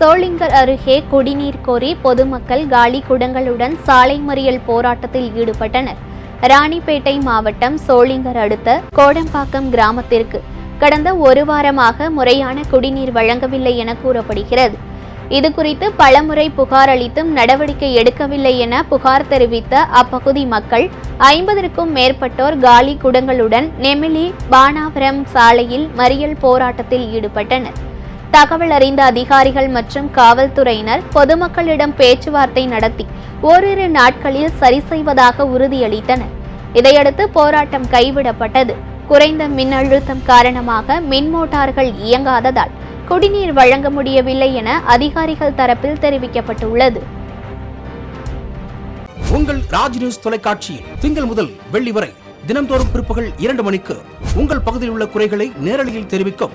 சோளிங்கர் அருகே குடிநீர் கோரி பொதுமக்கள் காலி குடங்களுடன் சாலை மறியல் போராட்டத்தில் ஈடுபட்டனர். ராணிப்பேட்டை மாவட்டம் சோளிங்கர் அடுத்த கோடம்பாக்கம் கிராமத்திற்கு கடந்த ஒரு வாரமாக முறையான குடிநீர் வழங்கவில்லை என கூறப்படுகிறது. இதுகுறித்து பலமுறை புகார் அளித்தும் நடவடிக்கை எடுக்கவில்லை என புகார் தெரிவித்த அப்பகுதி மக்கள் ஐம்பதற்கும் மேற்பட்டோர் காலி குடங்களுடன் நெமிலி பானாபுரம் சாலையில் மறியல் போராட்டத்தில் ஈடுபட்டனர். தகவல் அறிந்த அதிகாரிகள் மற்றும் காவல்துறையினர் பொதுமக்களிடம் பேச்சுவார்த்தை நடத்தி ஓரிரு நாட்களில் சரி செய்வதாக உறுதியளித்தனர். இதையடுத்து போராட்டம் கைவிடப்பட்டது. குறைந்த மின் அழுத்தம் காரணமாக மின் மோட்டார்கள் இயங்காததால் குடிநீர் வழங்க முடியவில்லை என அதிகாரிகள் தரப்பில் தெரிவிக்கப்பட்டுள்ளது. உங்கள் ராஜ் நியூஸ் தொலைக்காட்சியில் திங்கள் முதல் வெள்ளி வரை தினம்தோறும் பிற்பகல் இரண்டு மணிக்கு உங்கள் பகுதியில் உள்ள குறைகளை நேரலையில் தெரிவிக்கும்